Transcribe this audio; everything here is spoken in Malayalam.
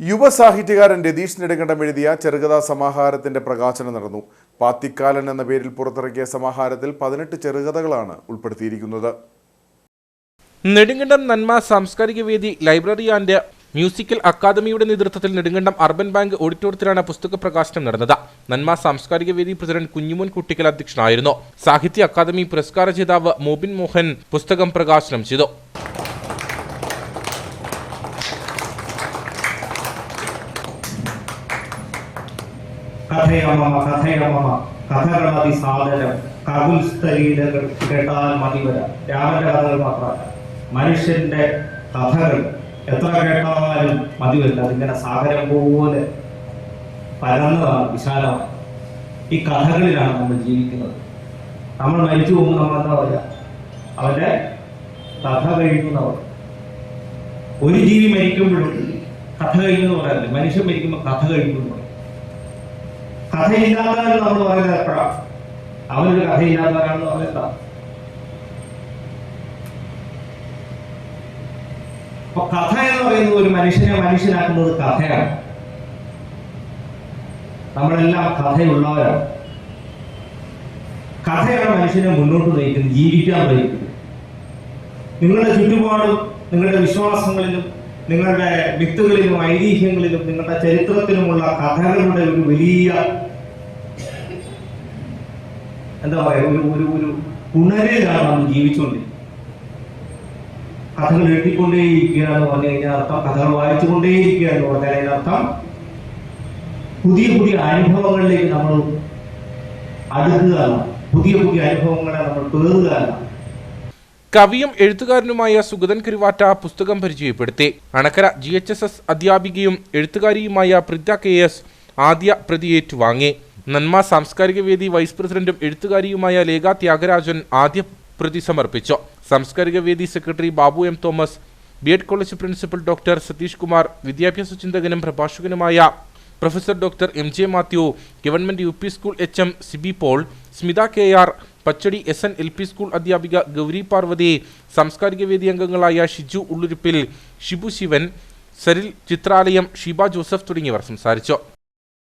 യുവസാഹിത്യകാരൻ രതീഷ് നെടുങ്കണ്ടം എഴുതിയ ചെറുകഥാ സമാഹാരത്തിന്റെ പ്രകാശനം നടന്നു. പാത്തിക്കാലൻ എന്ന പേരിൽ പുറത്തിറക്കിയ സമാഹാരത്തിൽ പതിനെട്ട് ചെറുകഥകളാണ് ഉൾപ്പെടുത്തിയിരിക്കുന്നത്. നെടുങ്കണ്ടം നന്മ സാംസ്കാരിക വേദി ലൈബ്രറി ആൻഡ് മ്യൂസിക്കൽ അക്കാദമിയുടെ നേതൃത്വത്തിൽ നെടുങ്കണ്ടം അർബൻ ബാങ്ക് ഓഡിറ്റോറിയത്തിലാണ് പുസ്തക പ്രകാശനം നടന്നത്. നന്മ സാംസ്കാരിക വേദി പ്രസിഡന്റ് കുഞ്ഞുമോൻ കുട്ടിക്കൽ അധ്യക്ഷനായിരുന്നു. സാഹിത്യ അക്കാദമി പുരസ്കാര ജേതാവ് മോബിൻ മോഹൻ പുസ്തകം പ്രകാശനം ചെയ്തു. കഥയമമ കഥയമമ കഥകളതി സാധനം കകുൽസ്ഥലീല കേട്ടാൽ മതിവര രാമന്റെ കഥകൾ മാത്രമല്ല മനുഷ്യന്റെ കഥകൾ എത്ര കേട്ടാലും മതിവരില്ല അതിങ്ങനെ സാഗരം പോലെ പരന്നതാണ് വിശാലമാണ്. ഈ കഥകളിലാണ് നമ്മൾ ജീവിക്കുന്നത്. നമ്മൾ മരിച്ചു പോകുമ്പോൾ നമ്മൾ എന്താ പറയുക? അവന്റെ കഥ കഴിഞ്ഞു ഒരു ജീവി മരിക്കുമ്പോഴും കഥ കഴിഞ്ഞു എന്ന് പറയാറില്ല? മനുഷ്യൻ മരിക്കുമ്പോൾ കഥ കഴിഞ്ഞു പറയും. കഥയില്ലാത്തവൻ നമ്മൾ പറയുന്നത് എപ്പോഴാണ് അവനൊരു കഥയില്ലാത്തവരാണെന്ന് പറയുന്നത് അപ്പൊ കഥ എന്ന് പറയുന്നത് ഒരു മനുഷ്യനെ മനുഷ്യനാക്കുന്നത് കഥയാണ്. നമ്മളെല്ലാം കഥയുള്ളവരാണ്. കഥയാണ് മനുഷ്യനെ മുന്നോട്ട് നയിക്കുന്നത് ജീവിക്കാൻ നയിക്കുന്നത് നിങ്ങളുടെ ചുറ്റുപാടും നിങ്ങളുടെ വിശ്വാസങ്ങളിലും നിങ്ങളുടെ വിത്തുകളിലും ഐതിഹ്യങ്ങളിലും നിങ്ങളുടെ ചരിത്രത്തിലുമുള്ള കഥകളുടെ ഒരു വലിയ എന്താ പറയുക ഒരു ഒരു ഒരു നമ്മൾ ജീവിച്ചുകൊണ്ടിരിക്കുന്നത്. കഥകൾ എഴുതിക്കൊണ്ടേയിരിക്കുക എന്ന് പറഞ്ഞു കഴിഞ്ഞാൽ അർത്ഥം കഥകൾ വായിച്ചുകൊണ്ടേയിരിക്കുക എന്ന് പറഞ്ഞാൽ അതിനർത്ഥം പുതിയ പുതിയ അനുഭവങ്ങളിലേക്ക് നമ്മൾ അടുക്കുകയാണ് പുതിയ പുതിയ അനുഭവങ്ങളെ നമ്മൾ പേറുകയാണ് കവിയും എഴുത്തുകാരനുമായ സുഗതൻ കരുവാറ്റ പുസ്തകം പരിചയപ്പെടുത്തി. Anakkara G H S S അധ്യാപികയും എഴുത്തുകാരിയുമായ പ്രിത കെ എസ് ആദ്യ പ്രതി ഏറ്റുവാങ്ങി നന്മ സാംസ്കാരിക വേദി വൈസ് പ്രസിഡന്റും എഴുത്തുകാരിയുമായ ലേഖ ത്യാഗരാജൻ ആദ്യ പ്രതി സമർപ്പിച്ചു. സാംസ്കാരിക വേദി secretary Babu M Thomas B Ed college principal doctor Sathish Kumar വിദ്യാഭ്യാസ ചിന്തകനും പ്രഭാഷകനുമായ professor doctor M J Mathew government U P school H M Siby Paul Smitha K R Pachadi S N L P school അധ്യാപിക ഗൗരി പാർവതി സാംസ്കാരിക വേദി അംഗങ്ങളായ ഷിജു ഉള്ളുരുപ്പിൽ ഷിബു ശിവൻ സരിൽ ചിത്രാലയം ഷിബ ജോസഫ് തുടങ്ങിയവർ സംസാരിച്ചു.